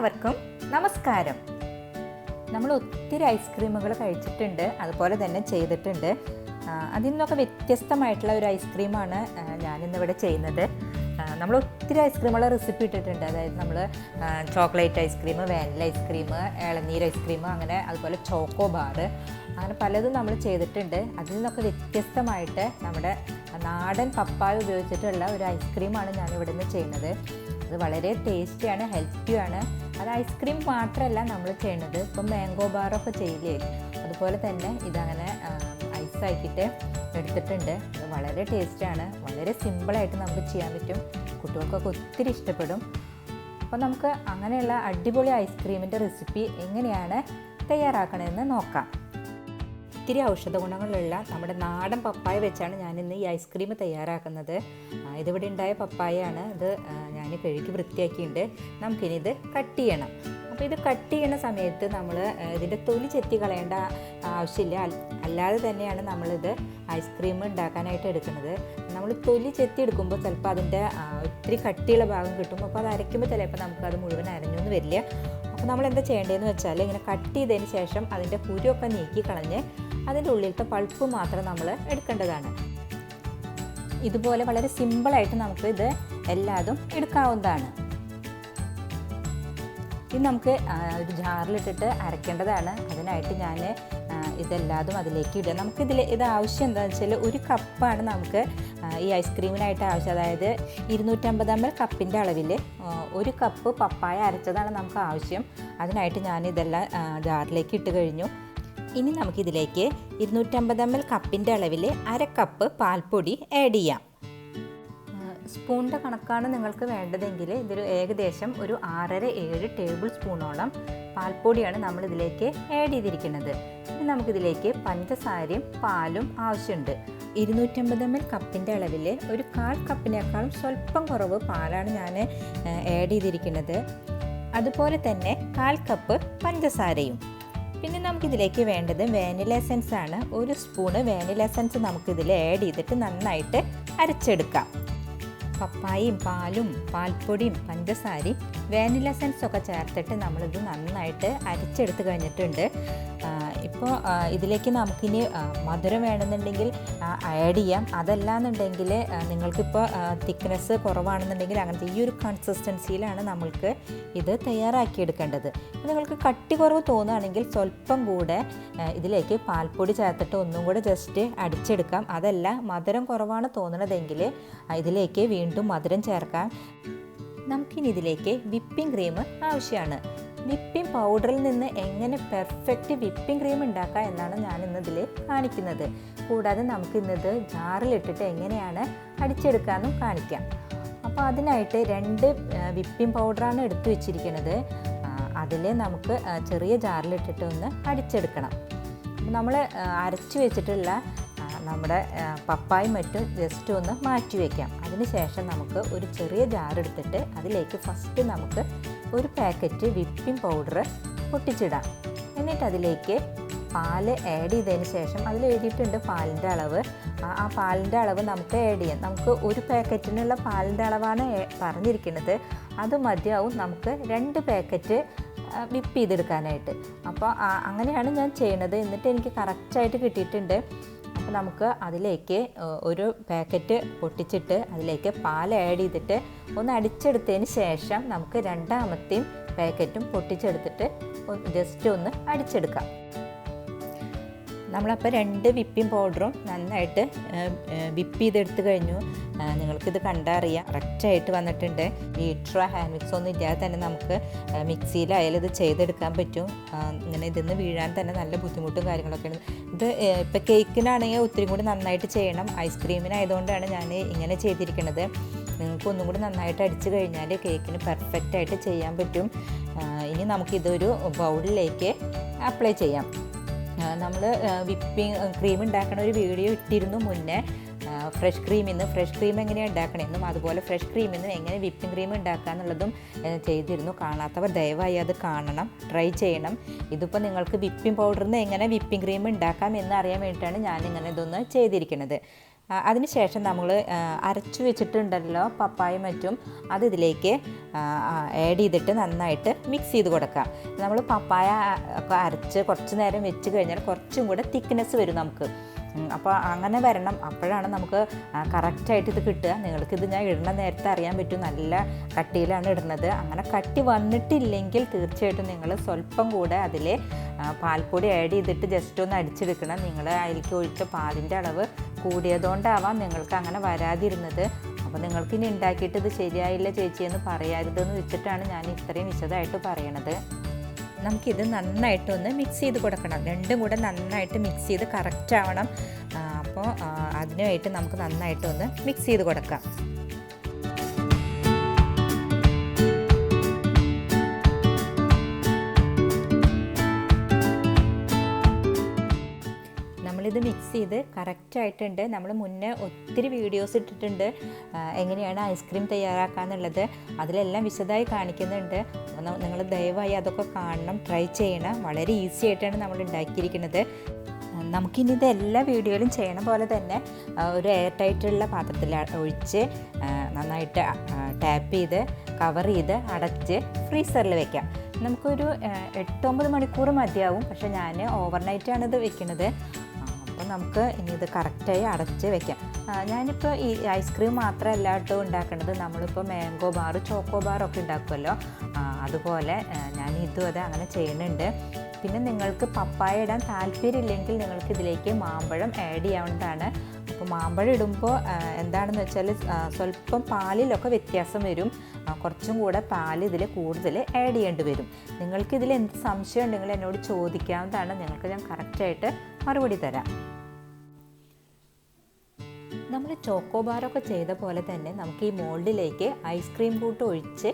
എല്ലാവർക്കും നമസ്കാരം. നമ്മൾ ഒത്തിരി ഐസ്ക്രീമുകൾ കഴിച്ചിട്ടുണ്ട് അതുപോലെ തന്നെ ചെയ്തിട്ടുണ്ട്. അതിൽ നിന്നൊക്കെ വ്യത്യസ്തമായിട്ടുള്ള ഒരു ഐസ്ക്രീമാണ് ഞാനിന്നിവിടെ ചെയ്യുന്നത്. നമ്മൾ ഒത്തിരി ഐസ്ക്രീമുള്ള റെസിപ്പി ഇട്ടിട്ടുണ്ട്. അതായത് നമ്മൾ chocolate ice cream vanilla ice cream ഇളനീർ ഐസ്ക്രീം അങ്ങനെ അതുപോലെ ചോക്കോ ബാർ അങ്ങനെ പലതും നമ്മൾ ചെയ്തിട്ടുണ്ട്. അതിൽ നിന്നൊക്കെ വ്യത്യസ്തമായിട്ട് നമ്മുടെ നാടൻ പപ്പായ ഉപയോഗിച്ചിട്ടുള്ള ഒരു ഐസ്ക്രീമാണ് ഞാനിവിടെ നിന്ന് ചെയ്യുന്നത്. അത് വളരെ ടേസ്റ്റിയാണ് ഹെൽത്തിയാണ് അത് ഐസ്ക്രീം മാത്രമല്ല നമ്മൾ ചെയ്യുന്നത് ഇപ്പം മാംഗോ ബാറൊക്കെ ചെയ്യില്ലേ? അതുപോലെ തന്നെ ഇതങ്ങനെ ഐസാക്കിയിട്ട് എടുത്തിട്ടുണ്ട്. വളരെ ടേസ്റ്റാണ്. വളരെ സിമ്പിളായിട്ട് നമുക്ക് ചെയ്യാൻ പറ്റും. കുട്ടികൾക്കൊക്കെ ഒത്തിരി ഇഷ്ടപ്പെടും. അപ്പോൾ നമുക്ക് അങ്ങനെയുള്ള അടിപൊളി ഐസ്ക്രീമിന്റെ റെസിപ്പി എങ്ങനെയാണ് തയ്യാറാക്കണമെന്ന് നോക്കാം. ഒത്തിരി ഔഷധ ഗുണങ്ങളുള്ള നമ്മുടെ നാടൻ പപ്പായ വെച്ചാണ് ഞാൻ ഇന്ന് ഈ ഐസ്ക്രീം തയ്യാറാക്കുന്നത്. ഇതിവിടെ ഉണ്ടായ പപ്പായയാണ്. ഇത് ഞാൻ കഴുകി വൃത്തിയാക്കിയിട്ടുണ്ട്. നമുക്കിനി ഇത് കട്ട് ചെയ്യണം. അപ്പോൾ ഇത് കട്ട് ചെയ്യണ സമയത്ത് നമ്മൾ ഇതിന്റെ തൊലി ചെത്തി കളയേണ്ട ആവശ്യമില്ല. അല്ലാതെ തന്നെയാണ് നമ്മളിത് ഐസ്ക്രീം ഉണ്ടാക്കാനായിട്ട് എടുക്കുന്നത്. നമ്മൾ തൊലി ചെത്തി എടുക്കുമ്പോൾ ചിലപ്പോൾ അതിന്റെ ഒത്തിരി കട്ടിയുള്ള ഭാഗം കിട്ടും. അപ്പോൾ അത് അരയ്ക്കുമ്പോൾ ചിലപ്പോൾ നമുക്കത് മുഴുവൻ അരഞ്ഞൊന്നും വരില്ല. അപ്പോൾ നമ്മൾ എന്താ ചെയ്യേണ്ടതെന്ന് വെച്ചാൽ ഇങ്ങനെ കട്ട് ചെയ്തതിന് ശേഷം അതിന്റെ കുരുവൊക്കെ നീക്കി കളഞ്ഞ് അതിന്റെ ഉള്ളിലത്തെ പൾപ്പ് മാത്രം നമ്മൾ എടുക്കേണ്ടതാണ്. ഇതുപോലെ വളരെ സിമ്പിളായിട്ട് നമുക്ക് ഇത് എല്ലാതും എടുക്കാവുന്നതാണ്. ഇത് നമുക്ക് ഒരു ജാറിലിട്ടിട്ട് അരക്കേണ്ടതാണ്. അതിനായിട്ട് ഞാൻ ഇതെല്ലാതും അതിലേക്ക് ഇടുക. നമുക്കിതിൽ ഇത് ആവശ്യം എന്താണെന്ന് വെച്ചാൽ ഒരു കപ്പാണ് നമുക്ക് ഈ ഐസ്ക്രീമിനായിട്ട് ആവശ്യം. അതായത് ഇരുന്നൂറ്റമ്പത് എൽ കപ്പിന്റെ അളവിൽ ഒരു കപ്പ് പപ്പായ അരച്ചതാണ് നമുക്ക് ആവശ്യം. അതിനായിട്ട് ഞാൻ ഇതെല്ലാം ജാറിലേക്ക് ഇട്ട് കഴിഞ്ഞു. ഇനി നമുക്കിതിലേക്ക് ഇരുന്നൂറ്റമ്പത് എം എൽ കപ്പിന്റെ അളവിൽ അര കപ്പ് പാൽപ്പൊടി ആഡ് ചെയ്യാം. സ്പൂണിന്റെ കണക്കാണ് നിങ്ങൾക്ക് വേണ്ടതെങ്കിൽ ഇതൊരു ഏകദേശം ഒരു ആറര ഏഴ് ടേബിൾ സ്പൂണോളം പാൽപ്പൊടിയാണ് നമ്മൾ ഇതിലേക്ക് ആഡ് ചെയ്തിരിക്കുന്നത്. ഇനി നമുക്കിതിലേക്ക് പഞ്ചസാരയും പാലും ആവശ്യമുണ്ട്. ഇരുന്നൂറ്റമ്പത് എം എൽ കപ്പിന്റെ അളവിൽ ഒരു കാൽ കപ്പിനേക്കാളും സ്വല്പം കുറവ് പാലാണ് ഞാൻ ആഡ് ചെയ്തിരിക്കുന്നത്. അതുപോലെ തന്നെ കാൽ കപ്പ് പഞ്ചസാരയും. പിന്നെ നമുക്കിതിലേക്ക് വേണ്ടത് വാനില എസൻസ് ആണ്. ഒരു സ്പൂണ് വാനില എസൻസ് നമുക്കിതിൽ ആഡ് ചെയ്തിട്ട് നന്നായിട്ട് അരച്ചെടുക്കാം. പപ്പായയും പാലും പാൽപ്പൊടിയും പഞ്ചസാരയും വാനില സെൻസ് ഒക്കെ ചേർത്തിട്ട് നമ്മളിത് നന്നായിട്ട് അരച്ചെടുത്ത് കഴിഞ്ഞിട്ടുണ്ട്. ഇപ്പോൾ ഇതിലേക്ക് നമുക്കിനി മധുരം വേണമെന്നുണ്ടെങ്കിൽ ആഡ് ചെയ്യാം. അതല്ലാന്നുണ്ടെങ്കിൽ നിങ്ങൾക്കിപ്പോൾ തിക്നെസ് കുറവാണെന്നുണ്ടെങ്കിൽ അങ്ങനത്തെ ഈ ഒരു കൺസിസ്റ്റൻസിയിലാണ് നമ്മൾക്ക് ഇത് തയ്യാറാക്കിയെടുക്കേണ്ടത്. നിങ്ങൾക്ക് കട്ടി കുറവ് തോന്നുകയാണെങ്കിൽ സ്വല്പം കൂടെ ഇതിലേക്ക് പാൽപ്പൊടി ചേർത്തിട്ട് ഒന്നും കൂടെ ജസ്റ്റ് അടിച്ചെടുക്കാം. അതല്ല മധുരം കുറവാണ് തോന്നണതെങ്കിൽ ഇതിലേക്ക് വീണ്ടും മധുരം ചേർക്കാം. നമുക്കിനി ഇതിലേക്ക് വിപ്പിംഗ് ക്രീം ആവശ്യമാണ്. വിപ്പിംഗ് പൗഡറിൽ നിന്ന് എങ്ങനെ പെർഫെക്റ്റ് വിപ്പിംഗ് ക്രീം ഉണ്ടാക്കാം എന്നാണ് ഞാൻ ഇന്നതിൽ കാണിക്കുന്നത്. കൂടാതെ നമുക്കിന്നത് ജാറിലിട്ടിട്ട് എങ്ങനെയാണ് അടിച്ചെടുക്കാമെന്നും കാണിക്കാം. അപ്പോൾ അതിനായിട്ട് രണ്ട് വിപ്പിംഗ് പൗഡറാണ് എടുത്തു വെച്ചിരിക്കുന്നത് അതിൽ നമുക്ക് ചെറിയ ജാറിലിട്ടിട്ട് ഒന്ന് അടിച്ചെടുക്കണം നമ്മൾ അരച്ചു വെച്ചിട്ടുള്ള നമ്മുടെ പപ്പായും മറ്റും ജസ്റ്റ് ഒന്ന് മാറ്റി വയ്ക്കാം അതിനുശേഷം നമുക്ക് ഒരു ചെറിയ ജാറെടുത്തിട്ട് അതിലേക്ക് ഫസ്റ്റ് നമുക്ക് ഒരു പാക്കറ്റ് വിപ്പിംഗ് പൗഡർ പൊട്ടിച്ചിടാം. എന്നിട്ട് അതിലേക്ക് പാൽ ആഡ് ചെയ്തതിന് ശേഷം അതിൽ എഴുതിയിട്ടുണ്ട് പാലിന്റെ അളവ്. ആ പാലിന്റെ അളവ് നമുക്ക് ആഡ് ചെയ്യാം. നമുക്ക് ഒരു പാക്കറ്റിനുള്ള പാലിന്റെ അളവാണ് പറഞ്ഞിരിക്കുന്നത്. അത് മതിയാവും നമുക്ക് രണ്ട് പാക്കറ്റ് വിപ്പ് ചെയ്തെടുക്കാനായിട്ട്. അപ്പോൾ അങ്ങനെയാണ് ഞാൻ ചെയ്യണത് എന്നിട്ട് എനിക്ക് കറക്റ്റായിട്ട് കിട്ടിയിട്ടുണ്ട്. അപ്പോൾ നമുക്ക് അതിലേക്ക് ഒരു പാക്കറ്റ് പൊട്ടിച്ചിട്ട് അതിലേക്ക് പാൽ ആഡ് ചെയ്തിട്ട് ഒന്ന് അടിച്ചെടുത്തതിന് ശേഷം നമുക്ക് രണ്ടാമത്തെയും പാക്കറ്റും പൊട്ടിച്ചെടുത്തിട്ട് ജസ്റ്റ് ഒന്ന് അടിച്ചെടുക്കാം. നമ്മളപ്പോൾ രണ്ട് വിപ്പിംഗ് പൗഡറും നന്നായിട്ട് വിപ്പ് ചെയ്തെടുത്ത് കഴിഞ്ഞു. നിങ്ങൾക്കിത് കണ്ടാൽ അറിയാം കറക്റ്റായിട്ട് വന്നിട്ടുണ്ട്. ബീട്രോ ഹാൻഡ് മിക്സ് ഒന്നും ഇല്ലാതെ തന്നെ നമുക്ക് മിക്സിയിലായാലും ഇത് ചെയ്തെടുക്കാൻ പറ്റും. ഇങ്ങനെ ഇതിന്ന് വീഴാൻ തന്നെ നല്ല ബുദ്ധിമുട്ടും കാര്യങ്ങളൊക്കെ ഉണ്ട് ഇത് ഇപ്പോൾ കേക്കിനാണെങ്കിൽ ഒത്തിരി കൂടി നന്നായിട്ട് ചെയ്യണം. ഐസ്ക്രീമിനായതുകൊണ്ടാണ് ഞാൻ ഇങ്ങനെ ചെയ്തിരിക്കുന്നത് നിങ്ങൾക്ക് ഒന്നും കൂടി നന്നായിട്ട് അടിച്ച് കഴിഞ്ഞാൽ കേക്കിന് പെർഫെക്റ്റായിട്ട് ചെയ്യാൻ പറ്റും. ഇനി നമുക്കിതൊരു ബൗളിലേക്ക് അപ്ലൈ ചെയ്യാം. നമ്മൾ വിപ്പിംഗ് ക്രീം ഉണ്ടാക്കുന്ന ഒരു വീഡിയോ ഇട്ടിരുന്നു മുന്നേ. ഫ്രഷ് ക്രീമിൽ നിന്ന് ഫ്രഷ് ക്രീം എങ്ങനെയാണ് ഉണ്ടാക്കണമെന്നും അതുപോലെ ഫ്രഷ് ക്രീമിൽ നിന്ന് എങ്ങനെ വിപ്പിംഗ് ക്രീം ഉണ്ടാക്കുക എന്നുള്ളതും ചെയ്തിരുന്നു. കാണാത്തവർ ദയവായി അത് കാണണം. ട്രൈ ചെയ്യണം. ഇതിപ്പോൾ നിങ്ങൾക്ക് വിപ്പിംഗ് പൗഡറിൽ നിന്ന് എങ്ങനെ വിപ്പിംഗ് ക്രീം ഉണ്ടാക്കാം എന്ന് അറിയാൻ വേണ്ടിയിട്ടാണ് ഞാൻ ഇങ്ങനെ ഇതൊന്ന് ചെയ്തിരിക്കുന്നത് അതിനുശേഷം നമ്മൾ അരച്ചു വെച്ചിട്ടുണ്ടല്ലോ പപ്പായും മറ്റും അത് ഇതിലേക്ക് ആഡ് ചെയ്തിട്ട് നന്നായിട്ട് മിക്സ് ചെയ്ത് കൊടുക്കാം. നമ്മൾ പപ്പായ ഒക്കെ അരച്ച് കുറച്ച് നേരം വെച്ച് കഴിഞ്ഞാൽ കുറച്ചും കൂടെ തിക്നെസ് വരും നമുക്ക്. അപ്പോൾ അങ്ങനെ വരണം. അപ്പോഴാണ് നമുക്ക് കറക്റ്റായിട്ട് ഇത് കിട്ടുക. നിങ്ങൾക്കിത് ഞാൻ ഇടുന്ന നേരത്തെ അറിയാൻ പറ്റും. നല്ല കട്ടിയിലാണ് ഇടുന്നത്. അങ്ങനെ കട്ടി വന്നിട്ടില്ലെങ്കിൽ തീർച്ചയായിട്ടും നിങ്ങൾ സ്വല്പം കൂടെ അതിൽ പാൽപ്പൊടി ആഡ് ചെയ്തിട്ട് ജസ്റ്റ് ഒന്ന് അടിച്ചെടുക്കണം നിങ്ങൾ അതിലേക്ക് ഒഴിച്ച പാലിന്റെ അളവ് കൂടിയതുകൊണ്ടാവാം നിങ്ങൾക്ക് അങ്ങനെ വരാതിരുന്നത്. അപ്പോൾ നിങ്ങൾക്ക് ഇനി ഉണ്ടാക്കിയിട്ട് ഇത് ശരിയായില്ല ചേച്ചി എന്ന് പറയരുതെന്ന് വെച്ചിട്ടാണ് ഞാൻ ഇത്രയും വിശദമായിട്ട് പറയണത്. നമുക്കിത് നന്നായിട്ടൊന്ന് മിക്സ് ചെയ്ത് കൊടുക്കണം. രണ്ടും കൂടെ നന്നായിട്ട് മിക്സ് ചെയ്ത് കറക്റ്റ് ആവണം. അപ്പോൾ അതിനുമായിട്ട് നമുക്ക് നന്നായിട്ടൊന്ന് മിക്സ് ചെയ്ത് കൊടുക്കാം. നമ്മളിത് മിക്സ് ചെയ്ത് കറക്റ്റായിട്ടുണ്ട് നമ്മൾ മുന്നേ ഒത്തിരി വീഡിയോസ് ഇട്ടിട്ടുണ്ട്. എങ്ങനെയാണ് ഐസ്ക്രീം തയ്യാറാക്കാന്നുള്ളത്. അതിലെല്ലാം വിശദമായി കാണിക്കുന്നുണ്ട്. നിങ്ങൾ ദയവായി അതൊക്കെ കാണണം ട്രൈ ചെയ്യണം. വളരെ ഈസി ആയിട്ടാണ് നമ്മൾ ഉണ്ടാക്കിയിരിക്കുന്നത്. നമുക്കിനി ഇത് എല്ലാ വീഡിയോയിലും ചെയ്യണ പോലെ തന്നെ ഒരു എയർ ടൈറ്റുള്ള പാത്രത്തിൽ ഒഴിച്ച് നന്നായിട്ട് ടാപ്പ് ചെയ്ത് കവർ ചെയ്ത് അടച്ച് ഫ്രീസറിൽ വെക്കാം. നമുക്കൊരു എട്ടൊമ്പത് മണിക്കൂർ മതിയാവും. പക്ഷേ ഞാൻ ഓവർനൈറ്റാണ് ഇത് വെക്കുന്നത് നമുക്ക് ഇനി ഇത് കറക്റ്റായി അടച്ച് വെക്കാം. ഞാനിപ്പോൾ ഈ ഐസ്ക്രീം മാത്രമല്ല കേട്ടോ ഉണ്ടാക്കുന്നത് നമ്മളിപ്പോൾ മാംഗോ ബാർ ചോക്കോ ബാറൊക്കെ ഉണ്ടാക്കുമല്ലോ അതുപോലെ ഞാൻ ഇതും അത് അങ്ങനെ ചെയ്യുന്നുണ്ട്. പിന്നെ നിങ്ങൾക്ക് പപ്പായ ഇടാൻ താല്പര്യമില്ലെങ്കിൽ നിങ്ങൾക്ക് ഇതിലേക്ക് മാമ്പഴം ആഡ് ചെയ്യാവുന്നതാണ്. അപ്പോൾ മാമ്പഴം ഇടുമ്പോൾ എന്താണെന്ന് വെച്ചാൽ സ്വല്പം പാലിലൊക്കെ വ്യത്യാസം വരും. കുറച്ചും കൂടെ പാൽ ഇതിൽ കൂടുതൽ ആഡ് ചെയ്യേണ്ടി വരും. നിങ്ങൾക്ക് ഇതിൽ എന്ത് സംശയം ഉണ്ടെങ്കിൽ എന്നോട് ചോദിക്കാവുന്നതാണ്. നിങ്ങൾക്ക് ഞാൻ കറക്റ്റായിട്ട് മറുപടി തരാം. നമ്മൾ ചോക്കോബാറൊക്കെ ചെയ്ത പോലെ തന്നെ നമുക്ക് ഈ മോൾഡിലേക്ക് ഐസ്ക്രീം കൂട്ട് ഒഴിച്ച്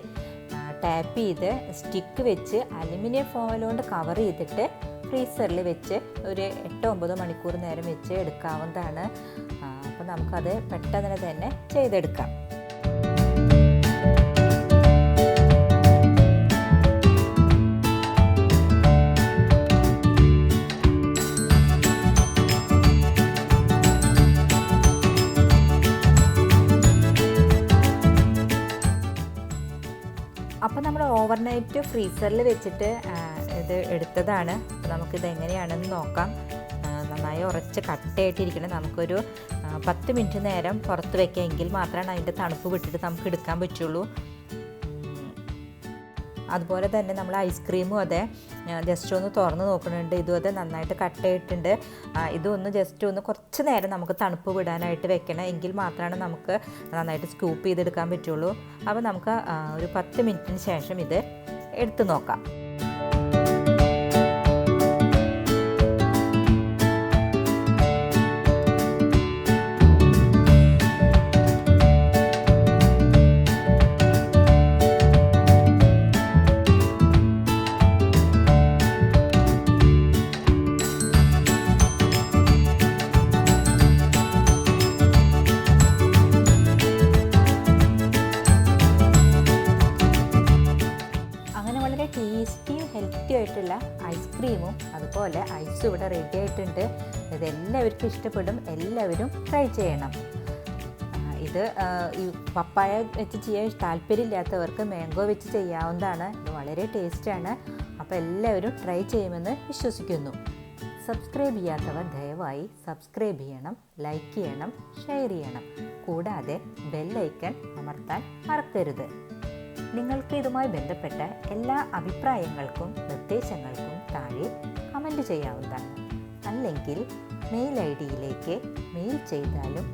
ടാപ്പ് ചെയ്ത് സ്റ്റിക്ക് വെച്ച് അലുമിനിയം ഫോയിൽ കൊണ്ട് കവർ ചെയ്തിട്ട് ഫ്രീസറിൽ വെച്ച് ഒരു എട്ടോ ഒമ്പതോ മണിക്കൂർ നേരം വെച്ച് എടുക്കാവുന്നതാണ്. അപ്പോൾ നമുക്കത് പെട്ടെന്ന് തന്നെ ചെയ്തെടുക്കാം. ഫ്രീസറിൽ വെച്ചിട്ട് ഇത് എടുത്തതാണ്. അപ്പോൾ നമുക്കിത് എങ്ങനെയാണെന്ന് നോക്കാം. നന്നായി ഉറച്ച് കട്ടയായിട്ടിരിക്കണം. നമുക്കൊരു പത്ത് മിനിറ്റ് നേരം പുറത്ത് വെക്കാമെങ്കിൽ മാത്രമാണ് അതിന്റെ തണുപ്പ് വിട്ടിട്ട് നമുക്ക് എടുക്കാൻ പറ്റുള്ളൂ. അതുപോലെ തന്നെ നമ്മൾ ഐസ്ക്രീമും അതെ ജസ്റ്റ് ഒന്ന് തുറന്ന് നോക്കുന്നുണ്ട് ഇതും അതെ നന്നായിട്ട് കട്ടയിട്ടുണ്ട് ഇതൊന്ന് ജസ്റ്റ് ഒന്ന് കുറച്ച് നേരം നമുക്ക് തണുപ്പ് വിടാനായിട്ട് വെക്കണം. എങ്കിൽ മാത്രമാണ് നമുക്ക് നന്നായിട്ട് സ്കൂപ്പ് ചെയ്തെടുക്കാൻ പറ്റുള്ളൂ. അപ്പോൾ നമുക്ക് ഒരു പത്ത് മിനിറ്റിന് ശേഷം ഇത് എടുത്തു നോക്കാം. അതുപോലെ ഐസ് ഇവിടെ റെഡി ആയിട്ടുണ്ട്. ഇതെല്ലാവർക്കും ഇഷ്ടപ്പെടും. എല്ലാവരും ട്രൈ ചെയ്യണം. ഇത് ഈ പപ്പായ വെച്ച് ചെയ്യാൻ താല്പര്യമില്ലാത്തവർക്ക് മാംഗോ വെച്ച് ചെയ്യാവുന്നതാണ്. ഇത് വളരെ ടേസ്റ്റാണ് അപ്പോൾ എല്ലാവരും ട്രൈ ചെയ്യുമെന്ന് വിശ്വസിക്കുന്നു. സബ്സ്ക്രൈബ് ചെയ്യാത്തവർ ദയവായി സബ്സ്ക്രൈബ് ചെയ്യണം ലൈക്ക് ചെയ്യണം ഷെയർ ചെയ്യണം. കൂടാതെ ബെല്ലൈക്കൺ അമർത്താൻ മറക്കരുത്. നിങ്ങൾക്ക് ഇതുമായി ബന്ധപ്പെട്ട എല്ലാ അഭിപ്രായങ്ങൾക്കും നിർദ്ദേശങ്ങൾക്കും താഴെ കമന്റ് ചെയ്യാവുന്നതാണ്. അല്ലെങ്കിൽ മെയിൽ ഐ ഡിയിലേക്ക് മെയിൽ ചെയ്താലും